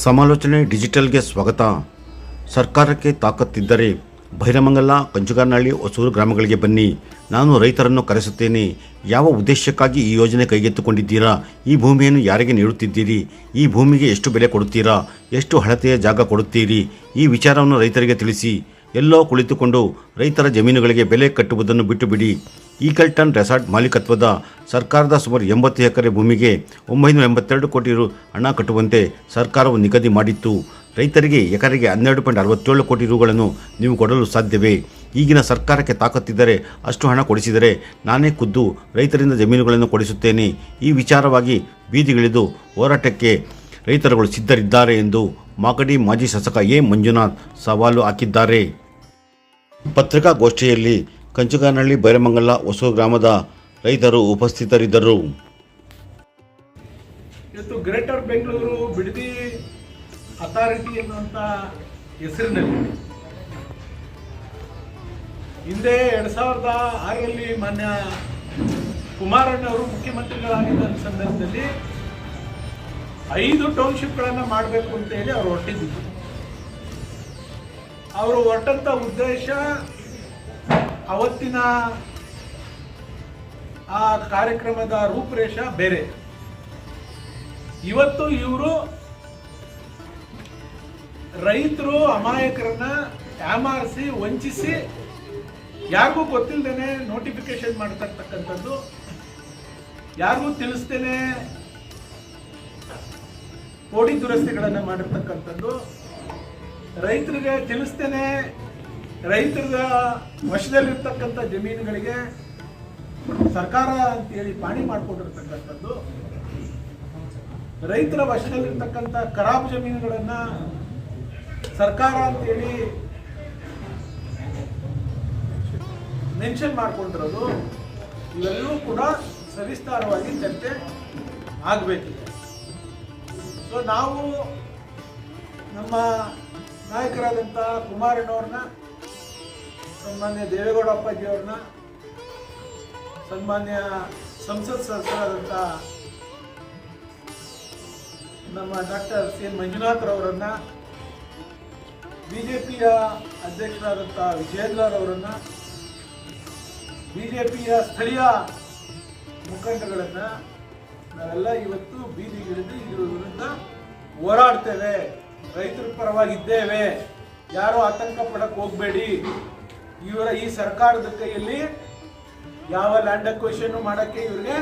ಸಮಾಲೋಚನೆ ಡಿಜಿಟಲ್ಗೆ ಸ್ವಾಗತ. ಸರ್ಕಾರಕ್ಕೆ ತಾಕತ್ತಿದ್ದರೆ ಭೈರಮಂಗಲ ಕಂಚುಗಾರನಹಳ್ಳಿ ಹೊಸೂರು ಗ್ರಾಮಗಳಿಗೆ ಬನ್ನಿ. ನಾನು ರೈತರನ್ನು ಕರೆಸುತ್ತೇನೆ. ಯಾವ ಉದ್ದೇಶಕ್ಕಾಗಿ ಈ ಯೋಜನೆ ಕೈಗೆತ್ತಿಕೊಂಡಿದ್ದೀರಾ? ಈ ಭೂಮಿಯನ್ನು ಯಾರಿಗೆ ನೀಡುತ್ತಿದ್ದೀರಿ? ಈ ಭೂಮಿಗೆ ಎಷ್ಟು ಬೆಲೆ ಕೊಡುತ್ತೀರಾ? ಎಷ್ಟು ಹಳತೆಯ ಜಾಗ ಕೊಡುತ್ತೀರಿ? ಈ ವಿಚಾರವನ್ನು ರೈತರಿಗೆ ತಿಳಿಸಿ. ಎಲ್ಲೋ ಕುಳಿತುಕೊಂಡು ರೈತರ ಜಮೀನುಗಳಿಗೆ ಬೆಲೆ ಕಟ್ಟುವುದನ್ನು ಬಿಟ್ಟು ಬಿಡಿ ಈಕಲ್ಟನ್ ರೆಸಾರ್ಟ್ ಮಾಲೀಕತ್ವದ ಸರ್ಕಾರದ ಸುಮಾರು ಎಂಬತ್ತು ಎಕರೆ ಭೂಮಿಗೆ ಒಂಬೈನೂರ ಎಂಬತ್ತೆರಡು ಕೋಟಿ ರು ಹಣ ಕಟ್ಟುವಂತೆ ಸರ್ಕಾರವು ನಿಗದಿ ಮಾಡಿತ್ತು. ರೈತರಿಗೆ ಎಕರೆಗೆ ಹನ್ನೆರಡು ಪಾಯಿಂಟ್ ಅರವತ್ತೇಳು ಕೋಟಿ ರುಗಳನ್ನು ನೀವು ಕೊಡಲು ಸಾಧ್ಯವೇ? ಈಗಿನ ಸರ್ಕಾರಕ್ಕೆ ತಾಕತ್ತಿದ್ದರೆ ಅಷ್ಟು ಹಣ ಕೊಡಿಸಿದರೆ ನಾನೇ ಖುದ್ದು ರೈತರಿಂದ ಜಮೀನುಗಳನ್ನು ಕೊಡಿಸುತ್ತೇನೆ. ಈ ವಿಚಾರವಾಗಿ ಬೀದಿಗಿಳಿದು ಹೋರಾಟಕ್ಕೆ ರೈತರುಗಳು ಸಿದ್ಧರಿದ್ದಾರೆ ಎಂದು ಮಾಗಡಿ ಮಾಜಿ ಶಾಸಕ ಎ ಮಂಜುನಾಥ್ ಸವಾಲು ಹಾಕಿದ್ದಾರೆ. ಪತ್ರಿಕಾಗೋಷ್ಠಿಯಲ್ಲಿ ಕಂಚುಗಾನಹಳ್ಳಿ ಬೈರಮಂಗಲ ಹೊಸ ಗ್ರಾಮದ ರೈತರು ಉಪಸ್ಥಿತರಿದ್ದರು. ಇವತ್ತು ಗ್ರೇಟರ್ ಬೆಂಗಳೂರು ಬಿಡದಿ ಅಥಾರಿಟಿ ಎನ್ನುವಂಥ ಹೆಸರಿನಲ್ಲಿ ಹಿಂದೆ ಎರಡು ಸಾವಿರದ ಆರಲ್ಲಿ ಮಾನ್ಯ ಕುಮಾರಣ್ಣವರು ಮುಖ್ಯಮಂತ್ರಿಗಳಾಗಿದ್ದ ಸಂದರ್ಭದಲ್ಲಿ ಐದು ಟೌನ್ಶಿಪ್ಗಳನ್ನು ಮಾಡಬೇಕು ಅಂತ ಹೇಳಿ ಅವರು ಹೊರಟಿದ್ದರು ಅವರು ಹೊರಟಂತ ಉದ್ದೇಶ ಅವತ್ತಿನ ಆ ಕಾರ್ಯಕ್ರಮದ ರೂಪರೇಷ ಬೇರೆ. ಇವತ್ತು ಇವರು ರೈತರು ಅಮಾಯಕರನ್ನ ಯಾಮಾರಿಸಿ, ವಂಚಿಸಿ, ಯಾರಿಗೂ ಗೊತ್ತಿಲ್ಲದೇನೆ ನೋಟಿಫಿಕೇಶನ್ ಮಾಡ್ತಕ್ಕಂಥದ್ದು. ಯಾರಿಗೂ ತಿಳಿಸ್ತೇನೆ ಕೋಡಿ ದುರಸ್ತಿಗಳನ್ನು ಮಾಡಿರ್ತಕ್ಕಂಥದ್ದು. ರೈತರಿಗೆ ತಿಳಿಸ್ತೇನೆ ರೈತರ ವಶದಲ್ಲಿರ್ತಕ್ಕಂಥ ಜಮೀನುಗಳಿಗೆ ಸರ್ಕಾರ ಅಂತೇಳಿ ಪಾಣಿ ಮಾಡಿಕೊಂಡಿರ್ತಕ್ಕಂಥದ್ದು. ರೈತರ ವಶದಲ್ಲಿರ್ತಕ್ಕಂಥ ಖರಾಬ್ ಜಮೀನುಗಳನ್ನ ಸರ್ಕಾರ ಅಂತೇಳಿ ಮೆನ್ಷನ್ ಮಾಡಿಕೊಂಡಿರೋದು. ಇವೆಲ್ಲವೂ ಕೂಡ ಸವಿಸ್ತಾರವಾಗಿ ಚರ್ಚೆ ಆಗಬೇಕಿದೆ ಸೊ ನಾವು ನಮ್ಮ ನಾಯಕರಾದಂಥ ಕುಮಾರಣ್ಣವ್ರನ್ನ ಸನ್ಮಾನ್ಯ ದೇವೇಗೌಡ ಅಪ್ಪಾಜಿಯವ್ರನ್ನ ಸನ್ಮಾನ್ಯ ಸಂಸತ್ ಸದಸ್ಯರಾದಂಥ ನಮ್ಮ ಡಾಕ್ಟರ್ ಸಿ ಎನ್ ಜೆ ಬಿಜೆಪಿಯ ಅಧ್ಯಕ್ಷರಾದಂಥ ವಿಜಯೇಂದ್ರರವರನ್ನ ಬಿಜೆಪಿಯ ಸ್ಥಳೀಯ ಮುಖಂಡಗಳನ್ನ ನಾವೆಲ್ಲ ಇವತ್ತು ಬೀದಿಗಿಳಿದು ಇದ್ರ ವಿರುದ್ಧ ಹೋರಾಡ್ತೇವೆ. ರೈತರ ಪರವಾಗಿದ್ದೇವೆ. ಯಾರು ಆತಂಕ ಪಡಕ್ ಹೋಗ್ಬೇಡಿ. ಇವರ ಈ ಸರ್ಕಾರದ ಕೈಯಲ್ಲಿ ಯಾವ ಲ್ಯಾಂಡ್ ಅಕ್ವೇಷನ್ ಮಾಡಕ್ಕೆ ಇವ್ರಿಗೆ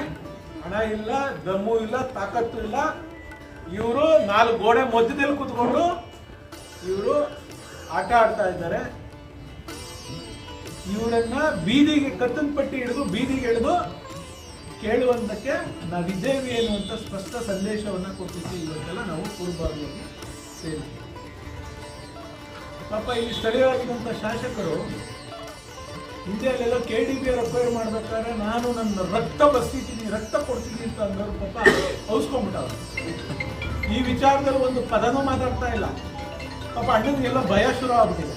ಹಣ ಇಲ್ಲ, ದಮ್ಮು ಇಲ್ಲ, ತಾಕತ್ತು ಇಲ್ಲ. ಇವರು ನಾಲ್ಕು ಗೋಡೆ ಮಧ್ಯದಲ್ಲಿ ಕೂತ್ಕೊಂಡು ಇವರು ಆಟ ಆಡ್ತಾ ಇದ್ದಾರೆ. ಇವರನ್ನ ಬೀದಿಗೆ ಕತ್ತನ ಪಟ್ಟಿ ಹಿಡಿದು ಬೀದಿಗೆ ಹಿಡಿದು ಕೇಳುವಂತಕ್ಕೆ ನಾವಿದ್ದೇವೆ ಎನ್ನುವಂತ ಸ್ಪಷ್ಟ ಸಂದೇಶವನ್ನ ಕೊಟ್ಟಿದ್ದೀವಿ ಇವತ್ತೆಲ್ಲ ನಾವು ಪೂರ್ವಭಾವಿಯಾಗಿ ಸೇರಿ ಪಾಪ ಇಲ್ಲಿ ಸ್ಥಳೀಯವಾಗಿರುವಂಥ ಶಾಸಕರು ಅಲ್ಲೆಲ್ಲ ಕೆ ಡಿ ಬಿ ಅಕ್ವೈರ್ ಮಾಡ್ಬೇಕಾದ್ರೆ ನಾನು ನನ್ನ ರಕ್ತ ಬಸ್ತಿದ್ದೀನಿ, ರಕ್ತ ಕೊಡ್ತೀನಿ ಅಂತ ಅಂದ್ರೆ ಪಾಪ ಔಸ್ಕೊಂಡ್ಬಿಟ್ಟವ್ರು. ಈ ವಿಚಾರದಲ್ಲಿ ಒಂದು ಪದನೂ ಮಾತಾಡ್ತಾ ಇಲ್ಲ. ಪಾಪ ಅಣ್ಣನಿಗೆಲ್ಲ ಭಯ ಶುರು ಆಗ್ಬಿಟ್ಟಿದೆ.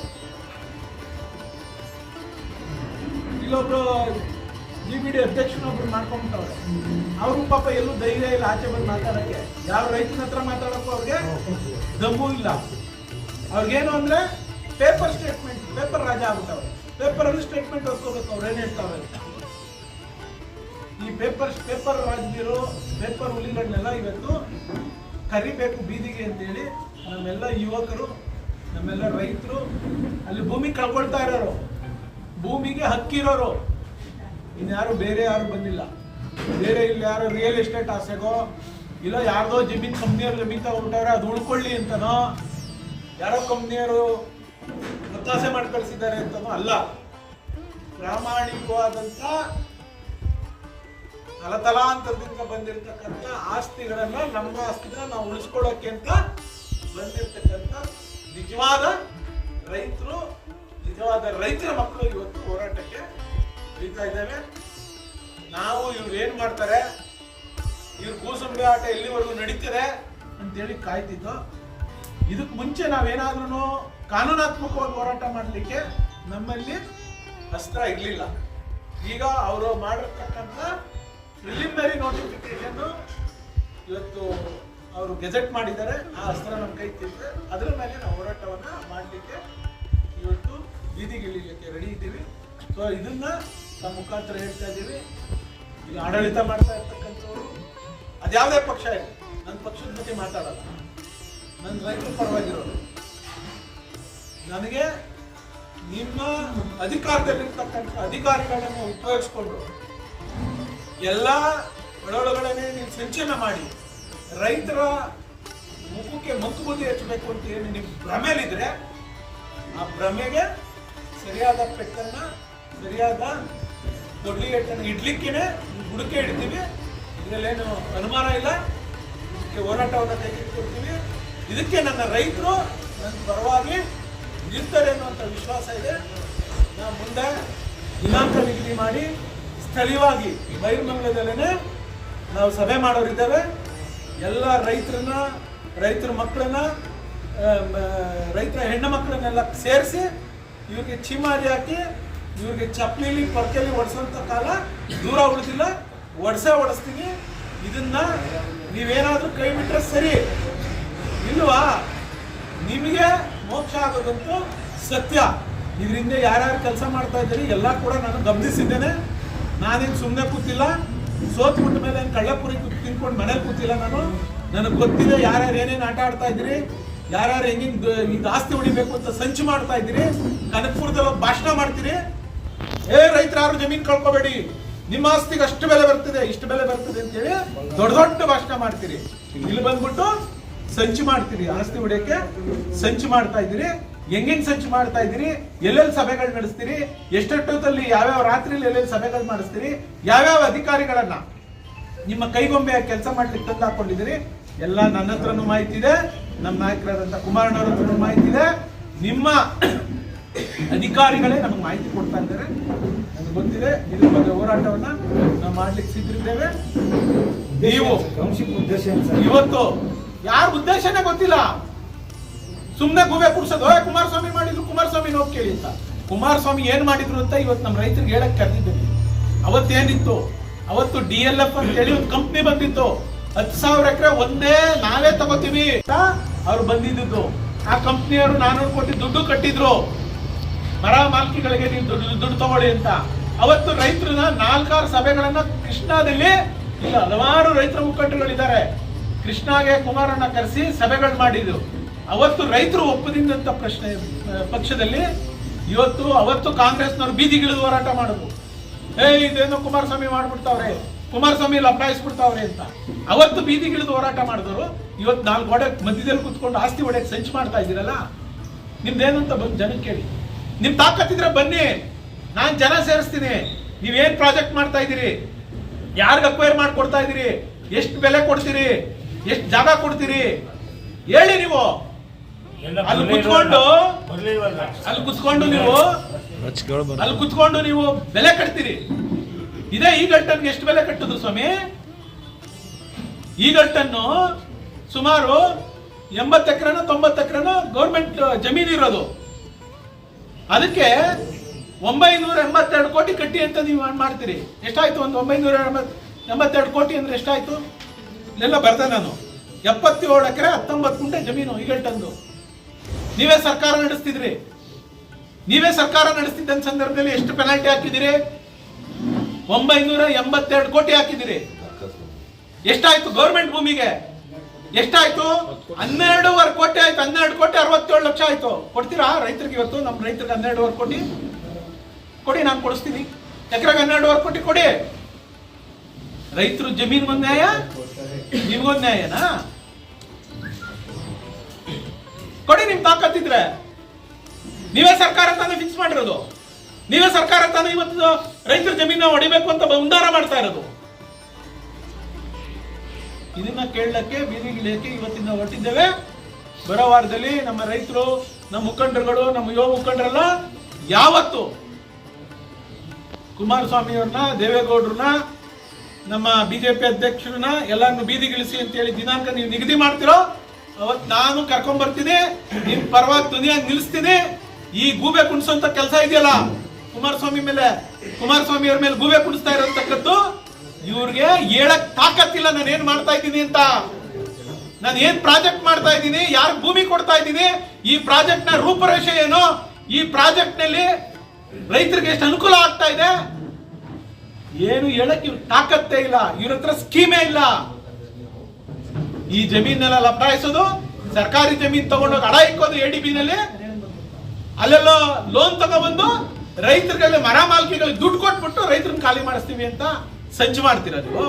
ಇಲ್ಲೊಬ್ರು ಜಿ ಬಿ ಡಿ ಅಧ್ಯಕ್ಷನೊಬ್ರು ಮಾಡ್ಕೊಂಡ್ಬಿಟ್ಟವ್ರೆ. ಅವರು ಪಾಪ ಎಲ್ಲೂ ಧೈರ್ಯ ಇಲ್ಲ ಆಚೆ ಬಂದು ಮಾತಾಡೋಕ್ಕೆ. ಯಾವ ರೈತನ ಹತ್ರ ಮಾತಾಡೋಕ್ಕೂ ಅವ್ರಿಗೆ ದಮ್ಮು ಇಲ್ಲ. ಅವ್ರಿಗೇನು ಅಂದ್ರೆ ಪೇಪರ್ ಸ್ಟೇಟ್ಮೆಂಟ್ ಪೇಪರ್ ರಾಜ ಆಗ್ಬಿಟ್ಟವ್ರೆ. ಪೇಪರ್ ಅಲ್ಲಿ ಸ್ಟೇಟ್ಮೆಂಟ್ ಹಾಕೋಬೇಕು ಅವ್ರು ಏನ್ ಹೇಳ್ತಾರೆ? ಈ ಪೇಪರ್ ಪೇಪರ್ ರಾಜ್ಯರು ಪೇಪರ್ ಹುಲಿಗಳನ್ನೆಲ್ಲ ಇವತ್ತು ಕರಿಬೇಕು ಬೀದಿಗೆ ಅಂತೇಳಿ ನಮ್ಮೆಲ್ಲ ಯುವಕರು, ನಮ್ಮೆಲ್ಲ ರೈತರು, ಅಲ್ಲಿ ಭೂಮಿ ಕಳ್ಕೊಳ್ತಾ ಇರೋರು, ಭೂಮಿಗೆ ಹಕ್ಕಿರೋರು. ಇನ್ಯಾರು ಬೇರೆ ಯಾರು ಬಂದಿಲ್ಲ. ಬೇರೆ ಇಲ್ಲಿ ಯಾರು ರಿಯಲ್ ಎಸ್ಟೇಟ್ ಆಸೆಗೋ, ಇಲ್ಲ ಯಾರ್ದೋ ಜಮೀನ್ ಕಂಪ್ನಿಯವ್ರು ಜಮೀನ್ ತಗೊಂಡ್ಬಿಟ್ಟವ್ರೆ, ಅದು ಉಳ್ಕೊಳ್ಳಿ ಅಂತನೋ, ಯಾರೋ ಕಂಪ್ನಿಯವರು ಒತ್ತಾಸೆ ಮಾಡಿ ಕಳಿಸಿದ್ದಾರೆ ಅಂತಾನು ಅಲ್ಲ. ಪ್ರಾಮಾಣಿಕವಾದಂತ ತಲತಲಾಂತರದಿಂದ ಬಂದಿರತಕ್ಕಂಥ ಆಸ್ತಿಗಳನ್ನ ನಮ್ಮ ಆಸ್ತಿನ ನಾವು ಉಳಿಸ್ಕೊಳ್ಳೋಕೆ ಅಂತ ಬಂದಿರತಕ್ಕಂಥ ನಿಜವಾದ ರೈತರು, ನಿಜವಾದ ರೈತರ ಮಕ್ಕಳು ಇವತ್ತು ಹೋರಾಟಕ್ಕೆ ಬೀಳ್ತಾ ಇದ್ದೇವೆ. ನಾವು ಇವ್ರು ಏನ್ ಮಾಡ್ತಾರೆ? ಇವ್ರ ಕೂಸುಂಬೆ ಆಟ ಎಲ್ಲಿವರೆಗೂ ನಡೀತಾರೆ ಅಂತೇಳಿ ಕಾಯ್ತಿದ್ದು. ಇದಕ್ಕೆ ಮುಂಚೆ ನಾವೇನಾದ್ರೂ ಕಾನೂನಾತ್ಮಕವಾಗಿ ಹೋರಾಟ ಮಾಡಲಿಕ್ಕೆ ನಮ್ಮಲ್ಲಿ ಅಸ್ತ್ರ ಇರಲಿಲ್ಲ. ಈಗ ಅವರು ಮಾಡಿರ್ತಕ್ಕಂಥ ಪ್ರಿಲಿಮಿನರಿ ನೋಟಿಫಿಕೇಶನ್ ಇವತ್ತು ಅವರು ಗೆಜೆಟ್ ಮಾಡಿದ್ದಾರೆ, ಆ ಅಸ್ತ್ರ ನಮ್ಮ ಕೈ ತಿಂದರೆ ಅದರ ಮೇಲೆ ನಾವು ಹೋರಾಟವನ್ನು ಮಾಡಲಿಕ್ಕೆ ಇವತ್ತು ಬೀದಿಗಿಳಿಲಿಕ್ಕೆ ರೆಡಿ ಇದ್ದೀವಿ. ಸೊ ಇದನ್ನ ನಮ್ಮ ಮುಖಾಂತರ ಹೇಳ್ತಾ ಇದ್ದೀವಿ. ಈಗ ಆಡಳಿತ ಮಾಡ್ತಾ ಇರ್ತಕ್ಕಂಥವ್ರು, ಅದ್ಯಾವುದೇ ಪಕ್ಷ ಇದೆ ನನ್ನ ಪಕ್ಷದ ಬಗ್ಗೆ ಮಾತಾಡಲ್ಲ. ನನ್ನ ರೈತರ ಪರವಾಗಿರೋರು. ನನಗೆ ನಿಮ್ಮ ಅಧಿಕಾರದಲ್ಲಿರ್ತಕ್ಕಂಥ ಅಧಿಕಾರಿಗಳನ್ನು ಉಪಯೋಗಿಸ್ಕೊಂಡು ಎಲ್ಲ ಒಳೊಳಗಡೆ ನೀವು ಸಂಚಲನ ಮಾಡಿ ರೈತರ ಮುಖಕ್ಕೆ ಮಂಕು ಬುದ್ಧಿ ಹಚ್ಚಬೇಕು ಅಂತ ಏನು ನಿಮ್ಮ ಭ್ರಮೆಲಿದ್ರೆ ಆ ಭ್ರಮೆಗೆ ಸರಿಯಾದ ಪೆಟ್ಟನ್ನ, ಸರಿಯಾದ ದೊಡ್ಡ ಏಟನ್ನು ಇಡ್ಲಿಕ್ಕೇನೆ ಹುಡುಕೆ ಇಡ್ತೀವಿ ಇದರಲ್ಲೇನು ಅನುಮಾನ ಇಲ್ಲ. ಇದಕ್ಕೆ ಹೋರಾಟವನ್ನು ತೆಗೆದುಕೊಡ್ತೀವಿ. ಇದಕ್ಕೆ ನನ್ನ ರೈತರು ನನ್ನ ಪರವಾಗಿ ನಿಲ್ತಾರೆ ಅನ್ನುವಂಥ ವಿಶ್ವಾಸ ಇದೆ. ನಾವು ಮುಂದೆ ದಿನಾಂಕ ನಿಗದಿ ಮಾಡಿ ಸ್ಥಳೀಯವಾಗಿ ಬೈರ್ಮಂಗ್ಲದಲ್ಲೇ ನಾವು ಸಭೆ ಮಾಡೋರಿದ್ದೇವೆ. ಎಲ್ಲ ರೈತರನ್ನ, ರೈತರ ಮಕ್ಕಳನ್ನ ರೈತರ ಹೆಣ್ಣು ಮಕ್ಕಳನ್ನೆಲ್ಲ ಸೇರಿಸಿ ಇವ್ರಿಗೆ ಚೀಮಾರಿ ಹಾಕಿ ಇವ್ರಿಗೆ ಚಪ್ಪಲಿಲಿ, ಪರ್ಕೆಲಿ ಒಡಿಸೋಂಥ ಕಾಲ ದೂರ ಉಳಿದಿಲ್ಲ. ಒಡ್ಸೇ ಒಡಿಸ್ತೀನಿ. ಇದನ್ನ ನೀವೇನಾದರೂ ಕೈ ಬಿಟ್ಟರೆ ಸರಿ. ಇಲ್ವಾ? ನಿಮಗೆ ಮೋಕ್ಷ ಆಗೋದಂತೂ ಸತ್ಯ. ಇದರಿಂದ ಯಾರ್ಯಾರು ಕೆಲಸ ಮಾಡ್ತಾ ಇದ್ದೀರಿ, ಎಲ್ಲ ಕೂಡ ನಾನು ಗಮನಿಸಿದ್ದೇನೆ. ನಾನೇನು ಸುಮ್ಮನೆ ಕೂತಿಲ್ಲ. ಸೋತ್ ಬಿಟ್ಟ ಮೇಲೆ ಕಳ್ಳಪುರಿ ತಿನ್ಕೊಂಡು ಮನೇಲಿ ಕೂತಿಲ್ಲ ನಾನು. ನನಗೆ ಗೊತ್ತಿದೆ ಯಾರ್ಯಾರು ಏನೇನು ಆಟ ಆಡ್ತಾ ಇದ್ದೀರಿ, ಯಾರ್ಯಾರು ಹೆಂಗಿಂಗ್ ಹಿಂಗೆ ಆಸ್ತಿ ಹೊಡಿಬೇಕು ಅಂತ ಸಂಚು ಮಾಡ್ತಾ ಇದ್ದೀರಿ ಕನಕಪುರದಲ್ಲಿ ಭಾಷಣ ಮಾಡ್ತೀರಿ. ಏ ರೈತರು, ಯಾರು ಜಮೀನು ಕಳ್ಕೊಬೇಡಿ. ನಿಮ್ಮ ಆಸ್ತಿಗೆ ಅಷ್ಟು ಬೆಲೆ ಬರ್ತದೆ, ಇಷ್ಟು ಬೆಲೆ ಬರ್ತದೆ ಅಂತೇಳಿ ದೊಡ್ಡ ದೊಡ್ಡ ಭಾಷಣ ಮಾಡ್ತೀರಿ. ಇಲ್ಲಿ ಬಂದ್ಬಿಟ್ಟು ಸಂಚು ಮಾಡ್ತೀರಿ ಆಸ್ತಿ ಹೊಡೆಯಕ್ಕೆ ಸಂಚು ಮಾಡ್ತಾ ಇದ್ದೀರಿ. ಹೆಂಗೆಂಗ್ ಸಂಚು ಮಾಡ್ತಾ ಇದ್ದೀರಿ? ಎಲ್ಲೆಲ್ಲಿ ಸಭೆಗಳು ನಡೆಸ್ತೀರಿ? ಎಷ್ಟೆಷ್ಟೊತ್ತಲ್ಲಿ ಯಾವ್ಯಾವ ರಾತ್ರಿಲಿ ಎಲ್ಲೆಲ್ಲಿ ಸಭೆಗಳು ಮಾಡಿಸ್ತೀರಿ? ಯಾವ್ಯಾವ ಅಧಿಕಾರಿಗಳನ್ನ ನಿಮ್ಮ ಕೈಗೊಂಬೆ ಕೆಲಸ ಮಾಡ್ಲಿಕ್ಕೆ ತಂದು ಹಾಕೊಂಡಿದ್ದೀರಿ? ಎಲ್ಲ ನನ್ನ ಹತ್ರನೂ ಮಾಹಿತಿ ಇದೆ. ನಮ್ಮ ನಾಯಕರಾದಂತ ಕುಮಾರಣ್ಣವ್ರ ಹತ್ರನೂ ಮಾಹಿತಿ ಇದೆ. ನಿಮ್ಮ ಅಧಿಕಾರಿಗಳೇ ನಮಗೆ ಮಾಹಿತಿ ಕೊಡ್ತಾ ಇದ್ದಾರೆ. ನನಗೆ ಗೊತ್ತಿದೆ ಇದ್ರ ಬಗ್ಗೆ ಹೋರಾಟವನ್ನ ನಾವು ಮಾಡ್ಲಿಕ್ಕೆ ಸಿದ್ಧರಿದ್ದೇವೆ. ನೀವು ಇವತ್ತು ಯಾರ ಉದ್ದೇಶನೇ ಗೊತ್ತಿಲ್ಲ. ಸುಮ್ನೆ ಗುವೆ ಕುಡ್ಸೋದು "ಓಯ್, ಕುಮಾರಸ್ವಾಮಿ ಮಾಡಿದ್ರು ಕುಮಾರಸ್ವಾಮಿ ನೋವು ಕೇಳಿ ಅಂತ. ಕುಮಾರಸ್ವಾಮಿ ಏನ್ ಮಾಡಿದ್ರು ಅಂತ ಇವತ್ತು ನಮ್ಮ ರೈತರಿಗೆ ಹೇಳಕ್ ಕರೆದಿದ್ದೀನಿ. ಅವತ್ತೇನಿತ್ತು? ಅವತ್ತು ಡಿ ಎಲ್ ಎಫ್ ಅಂತ ಹೇಳಿ ಒಂದು ಕಂಪ್ನಿ ಬಂದಿತ್ತು. ಹತ್ತು ಸಾವಿರ ಎಕರೆ ಒಂದೇ ನಾವೇ ತಗೋತೀವಿ ಅಂತ ಅವ್ರು ಬಂದಿದ್ದು. ಆ ಕಂಪ್ನಿಯವರು ನಾನೂರು ಕೋಟಿ ದುಡ್ಡು ಕಟ್ಟಿದ್ರು. ಮರ ಮಾಲ್ಕಿಗಳಿಗೆ ನೀವು ದುಡ್ಡು ದುಡ್ಡು ತಗೊಳ್ಳಿ ಅಂತ. ಅವತ್ತು ರೈತರನ್ನ ನಾಲ್ಕಾರು ಸಭೆಗಳನ್ನ ಕೃಷ್ಣಾದಲ್ಲಿ ಇಲ್ಲ ಹಲವಾರು ರೈತರ ಮುಖಂಡರುಗಳಿದ್ದಾರೆ. ಕೃಷ್ಣಾಗೆ ಕುಮಾರಣ್ಣ ಕರೆಸಿ ಸಭೆಗಳು ಮಾಡಿದ್ರು. ಅವತ್ತು ರೈತರು ಒಪ್ಪದಿಂದಂತ ಪ್ರಶ್ನೆ ಪಕ್ಷದಲ್ಲಿ. ಇವತ್ತು, ಅವತ್ತು ಕಾಂಗ್ರೆಸ್ನವರು ಬೀದಿಗಿಳಿದು ಹೋರಾಟ ಮಾಡಿದ್ರು. ಏ ಇದೇನು ಕುಮಾರಸ್ವಾಮಿ ಮಾಡ್ಬಿಡ್ತಾವ್ರೆ, ಕುಮಾರಸ್ವಾಮಿ ಲಪ್ಪಾಯಿಸ್ಬಿಡ್ತಾವ್ರೆ ಅಂತ. ಅವತ್ತು ಬೀದಿಗಿಳಿದು ಹೋರಾಟ ಮಾಡಿದ್ರು ಇವತ್ತು ನಾಲ್ಕು ಗೋಡೆ ಮಧ್ಯದಲ್ಲಿ ಕುತ್ಕೊಂಡು ಆಸ್ತಿ ಹೊಡೆಯಕ್ಕೆ ಸಂಚು ಮಾಡ್ತಾ ಇದ್ದೀರಲ್ಲ? ನಿಮ್ದೇನಂತ ಬಂದು ಜನಕ್ಕೆ ಕೇಳಿ. ನಿಮ್ ತಾಕತ್ತಿದ್ರೆ ಬನ್ನಿ, ನಾನು ಜನ ಸೇರಿಸ್ತೀನಿ. ನೀವೇನ್ ಪ್ರಾಜೆಕ್ಟ್ ಮಾಡ್ತಾ ಇದ್ದೀರಿ? ಯಾರಿಗೆ ಅಕ್ವೈರ್ ಮಾಡ್ಕೊಡ್ತಾ ಇದ್ದೀರಿ? ಎಷ್ಟು ಬೆಲೆ ಕೊಡ್ತೀರಿ? ಎಷ್ಟು ಜಾಗ ಕೊಡ್ತೀರಿ? ಹೇಳಿ ನೀವು. ಅಲ್ಲಿ ಕುತ್ಕೊಂಡು ಅಲ್ಲಿ ಕುತ್ಕೊಂಡು ನೀವು ಅಲ್ಲಿ ಕುತ್ಕೊಂಡು ನೀವು ಬೆಲೆ ಕಟ್ತೀರಿ. ಇದೇ ಈ ಗಂಟನ್ಗೆ ಎಷ್ಟು ಬೆಲೆ ಕಟ್ಟುದು ಸ್ವಾಮಿ? ಈ ಗಂಟನ್ನು ಸುಮಾರು ಎಂಬತ್ತು ಎಕರೆನ ತೊಂಬತ್ತು ಎಕರೆನ ಗೌರ್ಮೆಂಟ್ ಜಮೀನು ಇರೋದು. ಅದಕ್ಕೆ ಒಂಬೈನೂರ ಎಂಬತ್ತೆರಡು ಕೋಟಿ ಕಟ್ಟಿ ಅಂತ ನೀವು ಮಾಡ್ತೀರಿ. ಎಷ್ಟಾಯ್ತು ಒಂದು ಒಂಬೈನೂರ ಎಂಬತ್ ಎಂಬತ್ತೆರಡು ಕೋಟಿ ಅಂದ್ರೆ ಎಷ್ಟಾಯ್ತು? ಇಲ್ಲೆಲ್ಲ ಬರ್ದೆ ನಾನು. ಎಪ್ಪತ್ತೇಳು ಎಕರೆ, ಹತ್ತೊಂಬತ್ತು ಗುಂಟೆ ಜಮೀನು ಈಗಲ್ಟಂದು ನೀವೇ ಸರ್ಕಾರ ನಡೆಸ್ತಿದ್ರಿ. ನೀವೇ ಸರ್ಕಾರ ನಡೆಸ್ತಿದ್ದ ಸಂದರ್ಭದಲ್ಲಿ ಎಷ್ಟು ಪೆನಾಲ್ಟಿ ಹಾಕಿದಿರಿ ಒಂಬೈನೂರ ಎಂಬತ್ತೆರಡು ಕೋಟಿ ಹಾಕಿದಿರಿ ಎಷ್ಟಾಯ್ತು ಗೌರ್ಮೆಂಟ್ ಭೂಮಿಗೆ? ಎಷ್ಟಾಯ್ತು? ಹನ್ನೆರಡೂವರೆ ಕೋಟಿ ಆಯ್ತು, ಹನ್ನೆರಡು ಕೋಟಿ ಅರವತ್ತೇಳು ಲಕ್ಷ ಆಯ್ತು. ಕೊಡ್ತೀರಾ? ರೈತರಿಗೆ ಇವತ್ತು, ನಮ್ಮ ರೈತರಿಗೆ ಹನ್ನೆರಡುವರೆ ಕೋಟಿ. ಕೊಡಿ, ನಾನು ಕೊಡಿಸ್ತೀನಿ. ಎಕರೆಗೆ ಹನ್ನೆರಡುವರೆ ಕೋಟಿ ಕೊಡಿ. ರೈತರು ಜಮೀನು ನ್ಯಾಯ ನಿಮ್ಗೊಂದ್ ನ್ಯಾಯನಾ? ಕೊಡಿ ನಿಮ್ ತಾಕತ್ತಿದ್ರೆ ನೀವೇ ಸರ್ಕಾರ ತಾನೇ ಫಿಕ್ಸ್ ಮಾಡಿರೋದು. ನೀವೇ ಸರ್ಕಾರ ತಾನೇ ಇವತ್ತು ರೈತರ ಜಮೀನ ಹೊಡಿಬೇಕು ಅಂತ ಉಂದಾರ ಮಾಡ್ತಾ ಇರೋದು. ಇದನ್ನ ಕೇಳಲಿಕ್ಕೆ ಬೀದಿಗಿಳಿಯಕ್ಕೆ ಇವತ್ತಿನ ಹೊರಟಿದ್ದೇವೆ. ಬರೋ ವಾರದಲ್ಲಿ ನಮ್ಮ ರೈತರು, ನಮ್ಮ ಮುಖಂಡರುಗಳು, ನಮ್ಮ ಯುವ ಮುಖಂಡರೆಲ್ಲ ಯಾವತ್ತು ಕುಮಾರಸ್ವಾಮಿಯವ್ರನ್ನ, ದೇವೇಗೌಡರನ್ನ ನಮ್ಮ ಬಿಜೆಪಿ ಅಧ್ಯಕ್ಷರನ್ನ ಎಲ್ಲರನ್ನು ಬೀದಿಗಿಳಿಸಿ ಅಂತ ಹೇಳಿ ದಿನಾಂಕ ನೀವು ನಿಗದಿ ಮಾಡ್ತಿರೋ ಅವತ್ತು ನಾನು ಕರ್ಕೊಂಡ್ ಬರ್ತೀನಿ ನಿಮ್ ಪರವಾಗಿ ದುನಿಯಾಗಿ ನಿಲ್ಲಿಸ್ತೀನಿ ಈ ಗೂಬೆ ಕುಣಿಸೋಂತ ಕೆಲಸ ಇದೆಯಲ್ಲ, ಕುಮಾರಸ್ವಾಮಿ ಮೇಲೆ, ಕುಮಾರಸ್ವಾಮಿ ಅವ್ರ ಮೇಲೆ ಗೂಬೆ ಕುಣಿಸ್ತಾ ಇರತಕ್ಕದ್ದು ಇವ್ರಿಗೆ ಹೇಳಕ್ ತಾಕತ್ತಿಲ್ಲ, ನಾನು ಏನ್ ಮಾಡ್ತಾ ಇದ್ದೀನಿ ಅಂತ. ನಾನು ಏನ್ ಪ್ರಾಜೆಕ್ಟ್ ಮಾಡ್ತಾ ಇದ್ದೀನಿ ಯಾರು ಭೂಮಿ ಕೊಡ್ತಾ ಇದ್ದೀನಿ, ಈ ಪ್ರಾಜೆಕ್ಟ್ನ ರೂಪರೇಷೆ ಏನು, ಈ ಪ್ರಾಜೆಕ್ಟ್ನಲ್ಲಿ ರೈತರಿಗೆ ಎಷ್ಟು ಅನುಕೂಲ ಆಗ್ತಾ ಇದೆ ಏನು ಹೇಳಕ್ಕೆ ತಾಕತ್ತೇ ಇಲ್ಲ. ಇವ್ರ ಹತ್ರ ಸ್ಕೀಮೇ ಇಲ್ಲ. ಈ ಜಮೀನೆಲ್ಲ ಲಪಾಯಿಸೋದು ಸರ್ಕಾರಿ ಜಮೀನ್ ತಗೊಂಡೋಗಿ ಅಡ ಇಕ್ಕೋದು ಎ ಡಿ ನಲ್ಲಿ. ಅಲ್ಲೆಲ್ಲೋ ಲೋನ್ ತಗೊಬಂದು ರೈತರಿಗೆ ಮರ ಮಾಲ್ಕಿಗಳಿಗೆ ದುಡ್ಡು ಕೊಟ್ಬಿಟ್ಟು ರೈತರನ್ನ ಖಾಲಿ ಮಾಡಿಸ್ತೀವಿ ಅಂತ ಸಂಚು ಮಾಡ್ತೀರ ನೀವು?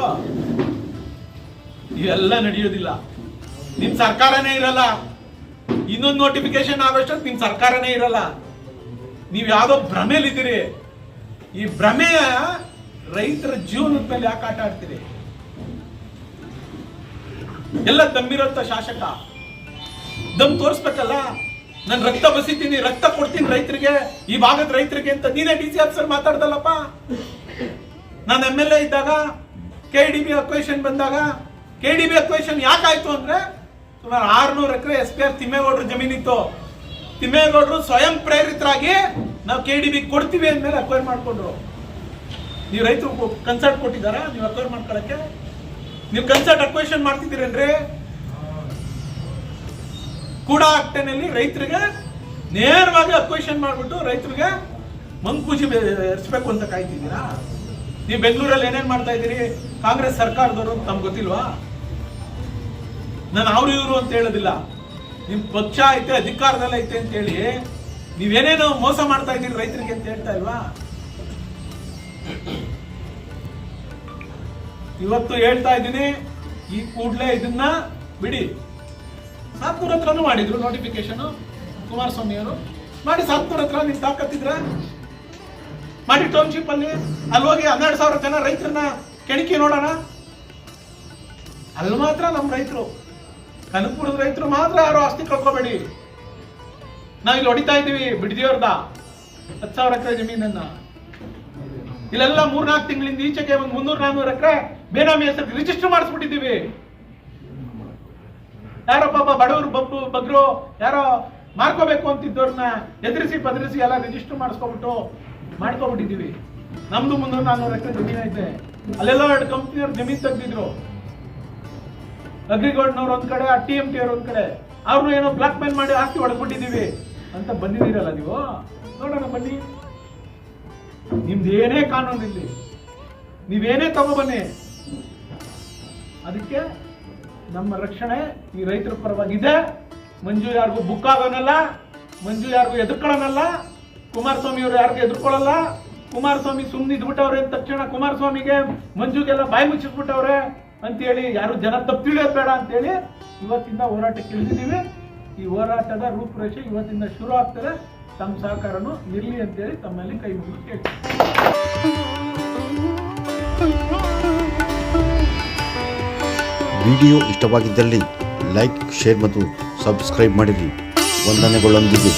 ಇವೆಲ್ಲ ನಡೆಯೋದಿಲ್ಲ. ನಿಮ್ ಸರ್ಕಾರನೇ ಇರಲ್ಲ. ಇನ್ನೊಂದು ನೋಟಿಫಿಕೇಶನ್ ಆಗೋಷ್ಟೊತ್ತು ನಿಮ್ ಸರ್ಕಾರನೇ ಇರಲ್ಲ. ನೀವು ಯಾವ್ದೋ ಭ್ರಮೆಲಿದ್ದೀರಿ. ಈ ಭ್ರಮೆಯ ರೈತರ ಜೀವನದ ಮೇಲೆ ಯಾಕೆ ಆಟ ಆಡ್ತೀರಿ? ಎಲ್ಲ ದಮ್ಮಿರೋಂಥ ಶಾಸಕ. ದಮ್ ತೋರಿಸ್ಬೇಕಲ್ಲ? ನಾನು ರಕ್ತ ಬಸಿತೀನಿ, ರಕ್ತ ಕೊಡ್ತೀನಿ ರೈತರಿಗೆ, ಈ ಭಾಗದ ರೈತರಿಗೆ ಅಂತ ನೀನೇ ಡಿ ಸಿ ಆಫೀಸರ್ ಮಾತಾಡ್ದಲ್ಲಪ್ಪ? ನಾನು ಎಂ ಎಲ್ ಎ ಇದ್ದಾಗ, ಕೆ ಡಿ ಬಿ ಅಕ್ವೇಷನ್ ಬಂದಾಗ, ಕೆ ಡಿ ಬಿ ಅಕ್ವೇಷನ್ ಯಾಕಾಯ್ತು ಅಂದ್ರೆ, ಸುಮಾರು ಆರ್ನೂರು ಎಕರೆ ಎಸ್ ಪಿ ಆರ್ ತಿಮ್ಮೇಗೌಡರು ಜಮೀನಿತ್ತು. ತಿಮ್ಮೇಗೌಡರು ಸ್ವಯಂ ಪ್ರೇರಿತರಾಗಿ ನಾವು ಕೆ ಡಿ ಬಿ ಕೊಡ್ತೀವಿ ಅಂದ್ಮೇಲೆ ಅಕ್ವೈರ್ ಮಾಡ್ಕೊಂಡ್ರು. ನೀವು ರೈತರು ಕನ್ಸರ್ಟ್ ಕೊಟ್ಟಿದ್ದಾರಾ? ನೀವು ಅಕ್ವೈರ್ ಮಾಡ್ಕೊಳಕ್ಕೆ ನೀವು ಕನ್ಸರ್ಟ್ ಅಕ್ವೇಷನ್ ಮಾಡ್ತಿದ್ದೀರೇನ್ರಿ? ಕೂಡ ಅಕ್ಟೆನಲ್ಲಿ ರೈತರಿಗೆ ನೇರವಾಗಿ ಅಕ್ವೇಷನ್ ಮಾಡ್ಬಿಟ್ಟು ರೈತರಿಗೆ ಮಂಕುಜಿ ಎರ್ಸ್ಬೇಕು ಅಂತ ಕಾಯ್ತಿದ್ದೀರಾ? ನೀವು ಬೆಂಗಳೂರಲ್ಲಿ ಏನೇನ್ ಮಾಡ್ತಾ ಇದ್ದೀರಿ? ಕಾಂಗ್ರೆಸ್ ಸರ್ಕಾರದವರು ನಮ್ಗೆ ಗೊತ್ತಿಲ್ವಾ? ನಾನು ಅವ್ರು ಇವರು ಅಂತ ಹೇಳೋದಿಲ್ಲ. ನಿಮ್ ಪಕ್ಷ ಐತೆ, ಅಧಿಕಾರದಲ್ಲಿ ಐತೆ ಅಂತ ಹೇಳಿ ನೀವೇನೇನು ಮೋಸ ಮಾಡ್ತಾ ಇದ್ದೀರಿ ರೈತರಿಗೆ ಅಂತ ಹೇಳ್ತಾ ಇಲ್ವಾ? ಇವತ್ತು ಹೇಳ್ತಾ ಇದ್ದೀನಿ, ಈ ಕೂಡಲೇ ಇದನ್ನ ಬಿಡಿ. ಸಾತ್ಮೂರ್ ಹತ್ರನೂ ಮಾಡಿದ್ರು ನೋಟಿಫಿಕೇಶನ್ ಕುಮಾರಸ್ವಾಮಿ ಅವರು. ಮಾಡಿ ಸಾತ್ಮೂರ್ ಹತ್ರ ನೀವು ತಾಕತ್ತಿದ್ರ? ಮಾಡಿ ಟೌನ್ಶಿಪ್ ಅಲ್ಲಿ ಅಲ್ಲಿ ಹೋಗಿ ಹನ್ನೆರಡು ಸಾವಿರ ಜನ ರೈತರನ್ನ ಕೆಣಕಿ ನೋಡೋಣ. ಅಲ್ಲಿ ಮಾತ್ರ ನಮ್ಮ ರೈತರು. ಕನಕಪುರದ ರೈತರು ಮಾತ್ರ ಯಾರು ಆಸ್ತಿ ಕಳ್ಕೊಬೇಡಿ. ನಾವ್ ಇಲ್ಲಿ ಹೊಡಿತಾ ಇದ್ದೀವಿ ಬಿಡದಿಯವ್ರದ ಹತ್ತು ಸಾವಿರ ಎಕರೆ ಜಮೀನನ್ನ. ಇಲ್ಲೆಲ್ಲ ಮೂರ್ನಾಲ್ಕು ತಿಂಗಳಿಂದ ಈಚೆಗೆ ಒಂದು ಮುನ್ನೂರು ನಾನ್ನೂರು ಎಕರೆ ಬೇನಾಮಿ ಹೆಸರು ರಿಜಿಸ್ಟರ್ ಮಾಡಿಸ್ಬಿಟ್ಟಿದ್ದೀವಿ. ಯಾರೋ ಪಾಪ ಬಡವರು ಬಬ್ಬು ಬಗ್ರು, ಯಾರೋ ಮಾರ್ಕೋಬೇಕು ಅಂತಿದ್ದವ್ರನ್ನ ಎದುರಿಸಿ ಪದರಿಸಿ ಎಲ್ಲ ರಿಜಿಸ್ಟರ್ ಮಾಡಿಸ್ಕೊಬಿಟ್ಟು ಮಾಡ್ಕೊಬಿಟ್ಟಿದ್ದೀವಿ. ನಮ್ದು ಮುನ್ನೂರು ನಾನ್ನೂರು ಎಕರೆ ಜಮೀನು ಐತೆ. ಅಲ್ಲೆಲ್ಲ ಎರಡು ಕಂಪ್ನಿಯವ್ರು ಜಮೀನು ತೆಗ್ದಿದ್ರು. ಅಗ್ರಿಗೋಲ್ಡ್ನವ್ರು ಒಂದ್ ಕಡೆ ಆ ಟಿ ಎಂ ಟಿ ಅವ್ರ ಒಂದ್ ಕಡೆ. ಅವ್ರು ಏನೋ ಬ್ಲಾಕ್ ಮೇಲ್ ಮಾಡಿ ಆಸ್ತಿ ಹೊಡೆದ್ಬಿಟ್ಟಿದೀವಿ ಅಂತ ಬಂದಿದ್ದೀರಲ್ಲ ನೀವು? ನೋಡೋಣ ಬನ್ನಿ. ನಿಮ್ದು ಏನೇ ಕಾನೂನು ಇಲ್ಲಿ ನೀವೇನೇ ತಗೊಬನ್ನಿ ಅದಕ್ಕೆ ನಮ್ಮ ರಕ್ಷಣೆ ಈ ರೈತರ ಪರವಾಗಿದೆ. ಮಂಜು ಯಾರಿಗೂ ಬುಕ್ ಆಗೋನಲ್ಲ, ಮಂಜು ಯಾರಿಗೂ ಎದುರ್ಕೊಳ್ಳೋನಲ್ಲ, ಕುಮಾರಸ್ವಾಮಿ ಅವರು ಯಾರಿಗೂ ಎದುರ್ಕೊಳ್ಳಲ್ಲ, ಕುಮಾರಸ್ವಾಮಿ ಸುಮ್ಮನೆ ಇದ್ಬಿಟ್ಟವ್ರೆ ಅಂದ ತಕ್ಷಣ ಕುಮಾರಸ್ವಾಮಿಗೆ ಮಂಜುಗೆಲ್ಲ ಬಾಯಿ ಮುಚ್ಚಿಸ್ಬಿಟ್ಟವ್ರೆ ಅಂತೇಳಿ ಯಾರು ಜನ ತಪ್ಪು ತಿಳಿಯೋದು ಬೇಡ ಅಂತೇಳಿ ಇವತ್ತಿಂದ ಹೋರಾಟಕ್ಕೆ ಇಳಿದಿದ್ದೀವಿ. ಈ ಹೋರಾಟದ ರೂಪುರೇಷೆ ಇವತ್ತಿಂದ ಶುರು ಆಗ್ತದೆ. ತಮ್ಮ ಸಹಕಾರನು ಇರಲಿ ಅಂತೇಳಿ ತಮ್ಮಲ್ಲಿ ಕೈ ಮುಗಿದು ಕೇಳ್ತೀನಿ. ವಿಡಿಯೋ ಇಷ್ಟವಾಗಿದ್ದಲ್ಲಿ ಲೈಕ್ ಶೇರ್ ಮತ್ತು ಸಬ್ಸ್ಕ್ರೈಬ್ ಮಾಡಿರಿ. ವಂದನೆಗಳೊಂದಿಗೆ.